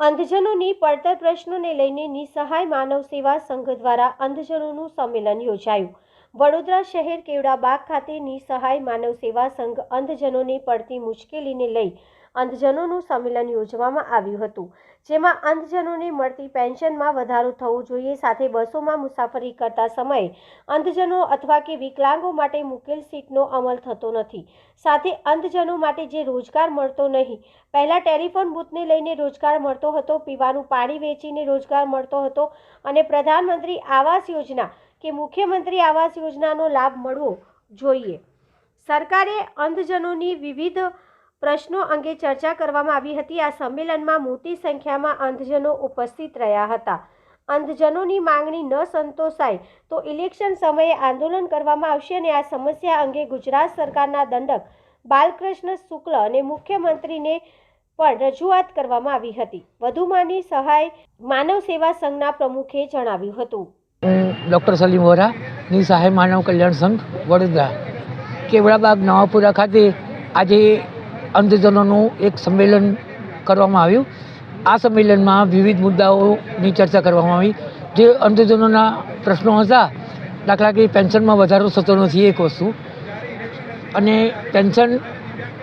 અંધજનોની પડતર પ્રશ્નોને લઈને નિસહાય માનવ સેવા સંઘ દ્વારા અંધજનોનું સંમેલન યોજાયું. વડોદરા શહેર કેવડાબાગ ખાતે નિસહાય માનવ સેવા સંઘ અંધજનોને પડતી મુશ્કેલીને લઈ અંધજનોનું સંમેલન યોજવામાં આવ્યું હતું, જેમાં અંધજનોને મળતી પેન્શનમાં વધારો થવો જોઈએ, સાથે બસોમાં મુસાફરી કરતા સમયે અંધજનો અથવા કે વિકલાંગો માટે મુકેલ સીટનો અમલ થતો નથી, સાથે અંધજનો માટે જે રોજગાર મળતો નહીં, પહેલાં ટેલિફોન બૂથને લઈને રોજગાર મળતો હતો, પીવાનું પાણી વેચીને રોજગાર મળતો હતો અને પ્રધાનમંત્રી આવાસ યોજના કે મુખ્યમંત્રી આવાસ યોજનાનો લાભ મળવો જોઈએ. સરકારે અંધજનોની વિવિધ પ્રશ્નો અંગે ચર્ચા કરવામાં આવી હતી. આ સંમેલનમાં મોટી સંખ્યામાં અંધજનો ઉપસ્થિત રહ્યા હતા. અંધજનોની માંગણી ન સંતોષાય તો ઇલેક્શન સમયે આંદોલન કરવામાં આવશે અને આ સમસ્યા અંગે ગુજરાત સરકારના દંડક બાલકૃષ્ણ શુક્લ અને મુખ્યમંત્રીને પણ રજૂઆત કરવામાં આવી હતી. વધુમાંની સહાય માનવ સેવા સંઘના પ્રમુખે જણાવ્યું હતું. હું ડૉક્ટર સલીમ વોરા, ની સહાય માનવ કલ્યાણ સંઘ વડોદરા. કેવડાબાગ નવાપુરા ખાતે આજે અંધજનોનું એક સંમેલન કરવામાં આવ્યું. આ સંમેલનમાં વિવિધ મુદ્દાઓની ચર્ચા કરવામાં આવી. જે અંધજનોના પ્રશ્નો હતા દાખલા કે પેન્શનમાં વધારો થતો નથી એક વસ્તુ. અને પેન્શન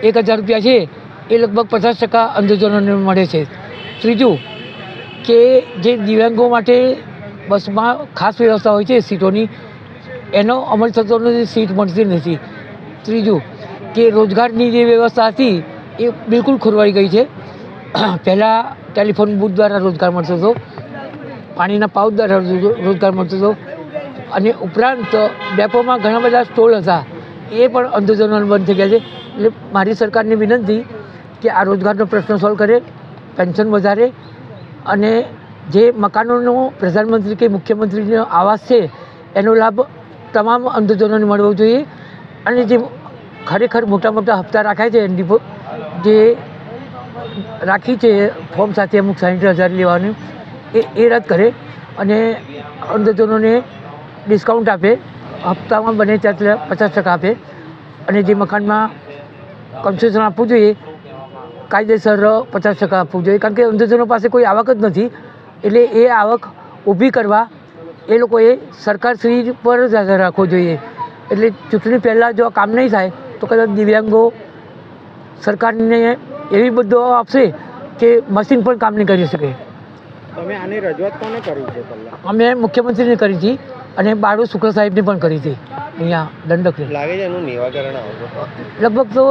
એક હજાર રૂપિયા છે, એ લગભગ પચાસ ટકા અંધજનોને મળે છે. ત્રીજું, કે જે દિવ્યાંગો માટે બસમાં ખાસ વ્યવસ્થા હોય છે સીટોની. એનો અમલ થતો નથી, સીટ મળતી નથી. ત્રીજું, કે રોજગારની જે વ્યવસ્થા હતી એ બિલકુલ ખોરવાઈ ગઈ છે. પહેલાં ટેલિફોન બુથ દ્વારા રોજગાર મળતો હતો, પાણીના પાઉચ દ્વારા રોજગાર મળતો હતો અને ઉપરાંત ડેપોમાં ઘણા બધા સ્ટોલ હતા. એ પણ અંધજનોને બંધ થઈ ગયા છે. એટલે મારી સરકારની વિનંતી કે આ રોજગારનો પ્રશ્ન સોલ્વ કરે, પેન્શન વધારે અને જે મકાનોનો પ્રધાનમંત્રી કે મુખ્યમંત્રીનો આવાસ છે, એનો લાભ તમામ અંધજનોને મળવો જોઈએ. અને જે ખરેખર મોટા મોટા હપ્તા રાખ્યા છે પર જે રાખી છે, ફોર્મ સાથે અમુક સાઠ હજાર લેવાનું, એ એ રદ કરે અને અંધજનોને ડિસ્કાઉન્ટ આપે, હપ્તામાં બને ત્યાં પચાસ ટકા આપે. અને જે મકાનમાં કન્સેશન આપવું જોઈએ, કાયદેસર પચાસ ટકા આપવું જોઈએ. કારણ કે અંધજનો પાસે કોઈ આવક જ નથી. એટલે એ આવક ઊભી કરવા એ લોકોએ સરકારશ્રી પર જ આધાર રાખવો જોઈએ. એટલે ચૂંટણી પહેલાં જો આ કામ નહીં થાય તો કદાચ દિવ્યાંગો સરકારને એવી બધો આપશે કે મશીન પણ કામ નહીં કરી શકે. તમે આની રજૂઆત કોને કરી છે અમે મુખ્યમંત્રીને કરી હતી અને બાળુ શુક્લ સાહેબને પણ કરી હતી. અહીંયા દંડક. લાગે છે એનું નિવાકરણ લગભગ તો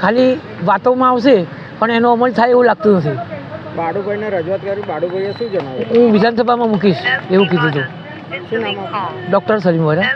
ખાલી વાતોમાં આવશે પણ એનો અમલ થાય એવું લાગતું નથી. બાડુભાઈને રજૂઆત કરી બાડુભાઈએ શું જણાવ્યું? હું વિધાનસભામાં મૂકીશ એવું કીધું હતું શું નામ ડૉક્ટર સલીમ વરા.